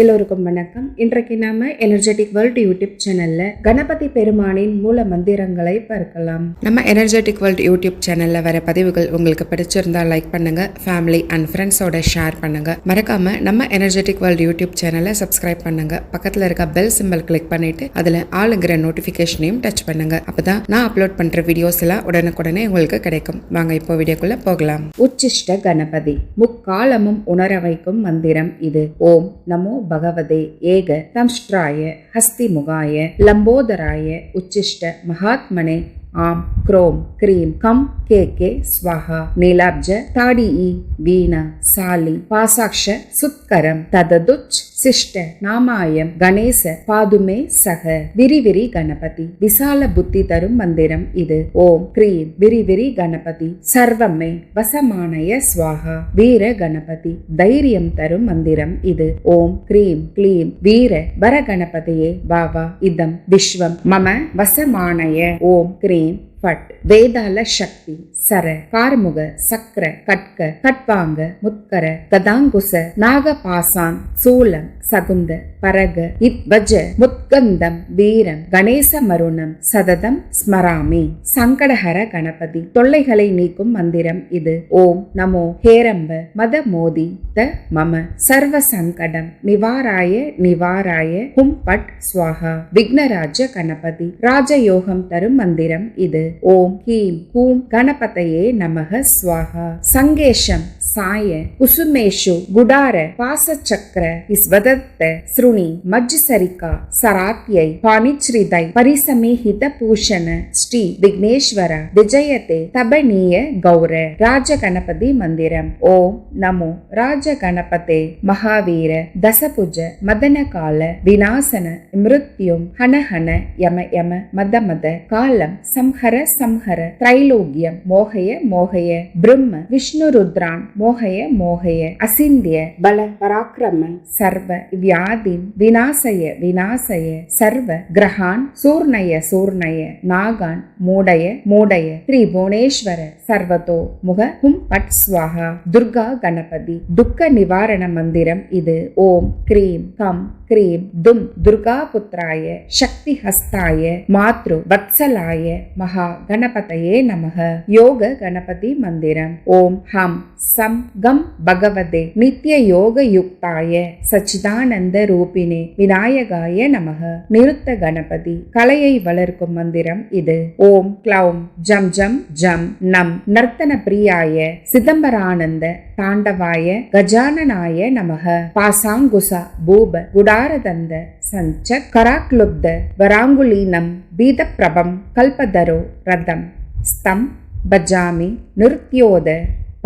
எல்லோருக்கும் வணக்கம். இன்றைக்கு நாம எனர்ஜெட்டிக் வேர்ல்ட் யூடியூப் சேனல்ல கணபதி பெருமானின் மூல மந்திரங்களை பார்க்கலாம். நம்ம எனர்ஜெட்டிக் வேர்ல்ட் யூடியூப் சேனல்ல வர பதிவுகள் உங்களுக்கு பிடிச்சிருந்தா லைக் பண்ணுங்க ஃபேமிலி அண்ட் ஃப்ரெண்ட்ஸோட ஷேர் பண்ணுங்க. மறக்காம நம்ம எனர்ஜெட்டிக் வேர்ல்ட் யூடியூப் சேனலை சப்ஸ்கிரைப் பண்ணுங்க. பக்கத்துல இருக்க பெல் சிம்பிள் கிளிக் பண்ணிட்டு அதுல ஆளுங்கிற நோட்டிபிகேஷனையும் டச் பண்ணுங்க. அப்பதான் நான் அப்லோட் பண்ற வீடியோஸ் எல்லாம் உடனுக்குடனே உங்களுக்கு கிடைக்கும். வாங்க இப்போ வீடியோக்குள்ள போகலாம். உச்சிஷ்ட கணபதி முக்காலமும் உணர வைக்கும் மந்திரம் இது. ஓம் நமோ பகவதே ஏக தம்ஷ்ட்ராய ஹஸ்திமுகாய லம்போதராய உச்சிஷ்ட மகாத்மனே. ஆம். ಕ್ರೋಂ ಕ್ರೀಂ ಕಂ ಕೆ ಕೆ ಸ್ವಾಹ ನೀಲಾಬ್ಜ ತಾಡಿಇ ವೀಣ ಸಾಲಿ ಪಾಸಾಕ್ಷ ಸುತ್ಕರಂ ತದದುಚ್ சிஷ்ட நாமாயம் கணேச பாதுமே சக விரிவிரி கணபதி விசால புத்தி தரும் மந்திரம் இது. ஓம் கிரீம் விரிவிரி கணபதி சர்வமே வசமானய ஸ்வாகா வீர கணபதி தைரியம் தரும் மந்திரம் இது. ஓம் கிரீம் கிளீம் வீர வர கணபதியே பாவா இதம் விஸ்வம் மம வசமானய. ஓம் கிரீம் பட் வேதால சக்தி சர கார்முக சக்கர கட்க கட்வாங்க முத்கர கதாங்குச நாகபாசான் சூலம் சகுந்த பரக இத்வஜ முத்கந்தம் வீரம் கணேச மருணம் சததம் ஸ்மராமி சங்கடஹர கணபதி தொல்லைகளை நீக்கும் மந்திரம் இது. ஓம் நமோ ஹேரம்ப மத மோதி த மம சர்வ சங்கடம் நிவாராய நிவாராய ஹும் பட் ஸ்வாஹா விக்னராஜ கணபதி ராஜயோகம் தரும் மந்திரம் இது. ஓம் ஹீம் ஹூம் கணபதையே நமக ஸ்வாகா சங்கேஷம் சாய குசுமேஷு குடார பாசச்சக்கர இஸ்வதத்த ஸ்ருணி மஜ்ஜசரிகா சராத்யை பாணிச்ரிதை பரிசமேஹித பூஷண ஸ்ரீ விக்னேஸ்வர விஜயதே தபனீய கௌர ராஜ கணபதி மந்திரம். ஓம் நமோ ராஜ கணபதே மகாவீர தசபுஜ மதன கால விநாசன மிருத்யும் ஹன ஹன யம யம மத மத காலம் சம்ஹர சம்ஹர த்ரைலோக்கியம் மோகய மோகய பிரம்ம விஷ்ணு ருத்ரான் மோகய மோகய அசிந்திய பல பராக்கிரம சர்வ வியாதின் விநாசய விநாசய சர்வ கிரகான் சூர்ணய சூர்ணய நாகான் மூடய மூடய திரிபுவனேஸ்வர சர்வதோ முக ஹும் பட் ஸ்வாஹா துர்கா கணபதி துக்க நிவாரண மந்திரம் இது ஓம் கிரீம் கம். क्रीम दुम दुर्गा पुत्राय शक्ति हस्ताय मातृ वत्सलाय महा गणपतये नमः योग गणपति मंदिरम ओम हम सम गम भगवते नित्य योग युक्ताय சச்சிதானந்த ரூபினே விநாயகாய நமக நிருத்த கணபதி கலையை வளர்க்கும் மந்திரம் இது ஓம் க்ளௌம் ஜம் ஜம் ஜம் நம் நர்த்தன பிரியாய சிதம்பரானந்த தாண்டவாய கஜானனாய நமக பாசாங்குசா பூப குடாரதந்த சஞ்ச கராக்லுப்த வராங்குலீனம் பீதப்பிரபம் கல்பதரோ ரதம் ஸ்தம் பஜாமி நிருத்யோத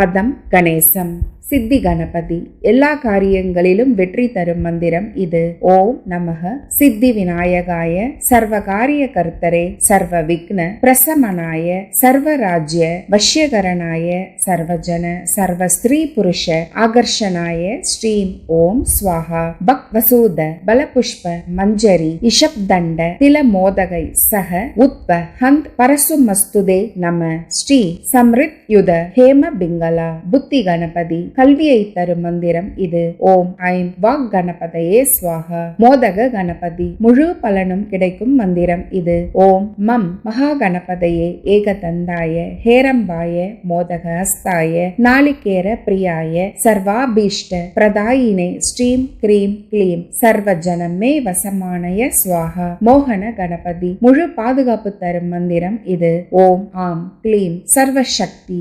பதம் கணேசம். சித்தி கணபதி. எல்லா காரியங்களிலும் வெற்றி தரும் மந்திரம் இது. ஓம் நமக. சித்தி விநாயகாய சர்வ காரிய கர்த்தரே சர்வ விக்ன பிரசமனாய சர்வ ராஜ்ய வஷ்யகரனாய சர்வஜன சர்வ ஸ்திரீ புருஷ ஆகர்ஷனாய ஸ்ரீம் ஓம் ஸ்வாஹா பக் வசூத பலபுஷ்ப மஞ்சரி இஷப் தண்ட தில மோதகை சக உத்ப ஹந்த் பரசுமஸ்துதே நம ஸ்ரீ சம்ரித் யுத ஹேம பிங்கல் பிங்களா புத்தி கணபதி கல்வியை தரும் மந்திரம் இது. ஓம் ஐம் வாக் கணபதையே ஸ்வாகா மோதக கணபதி முழு பலனும் கிடைக்கும் மந்திரம் இது. ஓம் மம் மகா கணபதையே ஏகதந்தாய ஹேரம்பாய மோதக ஹஸ்தாய நாளிகேர பிரியாய சர்வாபீஷ்ட பிரதாயினே ஸ்ரீம் கிரீம் கிளீம் சர்வ ஜனமே வசமானய ஸ்வாகா மோகன கணபதி முழு பாதுகாப்பு தரும் மந்திரம் இது. ஓம் ஆம் கிளீம் சர்வ சக்தி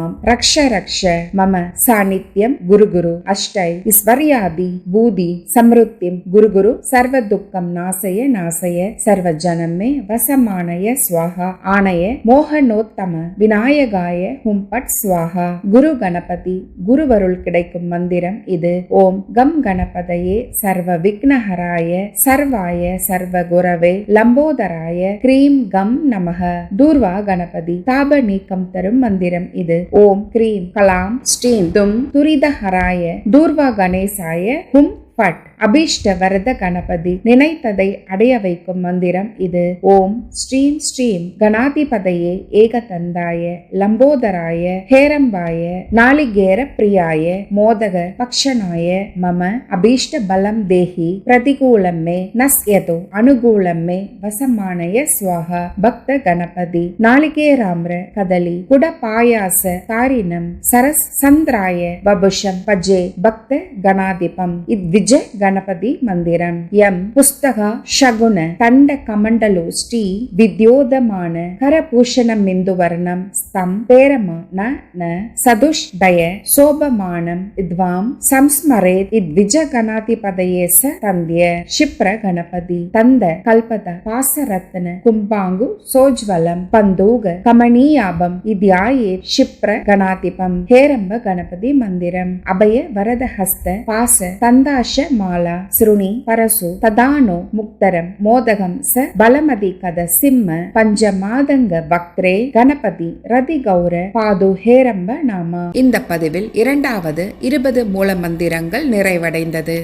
கணாதீசமாம் ரக்ஷ ரக்ஷ. மம. சாநித்யம் குரு குரு. அஷ்டை. ஸ்வர்யாதி பூதி. சம்ருத்திம் குரு குரு. சர்வ துக்கம் நாசய நாசய. சர்வ ஜனமே வசமானய ஸ்வாகா ஆனய மோகனோத்தம. விநாயகாய ஹும் பட் ஸ்வாகா குரு கணபதி. குருவருள் கிடைக்கும் மந்திரம் இது. ஓம். கம் கணபதையே. சர்வ விக்னஹராய. சர்வாய சர்வ குரவே லம்போதராய. கிரீம் கம் நமக. தூர்வா கணபதி. தாப நீக்கம் தரும் மந்திரம் இது. ஓம் கிரீம் கலாம் ஸ்ரீம் தும் துரிதஹராய தூர்வா கணேசாய ஹும் பட் அபீஷ்ட வரத கணபதி நினைத்ததை அடைய வைக்கும் மந்திரம் இது. ஓம் ஸ்ரீம் ஸ்ரீம் கணாதிபதையே ஏகதந்தாய லம்போதராய ஹேரம்பாய நாளிகேர பிரியாய மோதக பக்ஷனாய மம அபீஷ்ட பலம் தேஹி பிரதிகூலம் மே நஸ்யதோ அனுகூலம் மே வசமானய ஸ்வாஹா பக்த கணபதி நாளிகேராம்ர கதலி குட பாயாச காரினம் சரஸ் சந்திராய பபுஷம் பஜே பக்த கணாதிபம் இத்விஜ கணபதி மந்திரம் எம் புஸ்தகா ஷகுன தண்ட கமண்டலோ ஸ்ரீ வித்யோதமான கரபூஷணம் மிந்து வர்ணம் ஸ்தம் பேரமா ந ந சதுஷ் தய சோபமானம் இத்வாம் சம்ஸ்மரேத் இத்விஜ கணாதிபதயே ச தந்திய. ஷிப்ர கணபதி தந்த கல்பத பாசரத்ன கும்பாங்கு சோஜ்வலம் பந்தூக கமனீயாபம் இத்யாயே ஷிப்ர கணாதிபம் ஹேரம்ப கணபதி மந்திரம் அபய வரத ஹஸ்த பாச மாலா சிறுனி பரசு ததானோ முக்தரம் மோதகம் ச பலமதி கத சிம்ம பஞ்ச மாதங்க பக்திரே கணபதி ரதி கௌர பாது ஹேரம்ப நாமா. இந்த பதிவில் இரண்டாவது இருபது மூல மந்திரங்கள் நிறைவடைந்தது.